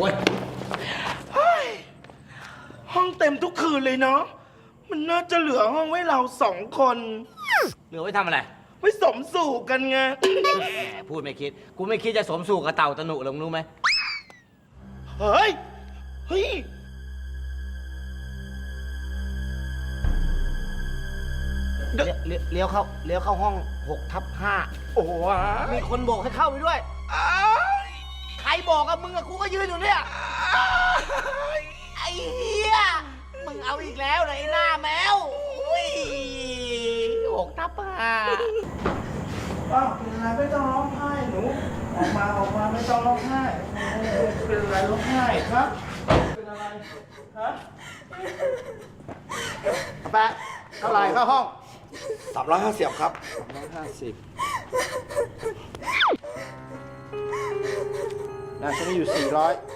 โอ้ยเฮ้ยห้องเต็มทุกคืนเลยเนาะ มันน่าจะเหลือห้องไว้เราสองคน เหลือไว้ทำอะไรไว้สมสู่กันไง แหมพูดไม่คิด กูไม่คิดจะสมสู่กับเต่าตะหนุหรอกมึงรู้ไหม เฮ้ย เฮ้ย เลี้ยวเลี้ยวเลี้ยวเข้าเลี้ยวเข้าห้อง6ทับ5โอ้ยมีคนบอกให้เข้าไปด้วยอ้ายใคร บอกกับมึงอะกูก็ยืนอยู่เนี่ยอ้ายไอ้เหี้ย มึงเอาอีกแล้วเหรอไอ้หน้าแมวอุ้ยหกทับห้าอ้าวเป็นอะไรไม่ต้องร้องไห้หนูออกมาออกมาไม่ต้องร้องไห้เออเป็นอะไรร้องไห้ครับ เป็นอะไรฮะแปะเท่าไหร่เข้าห้องสามร้อยห้าสิบครับร้อยห้าสิบ นะตัวนี้อยู่ 400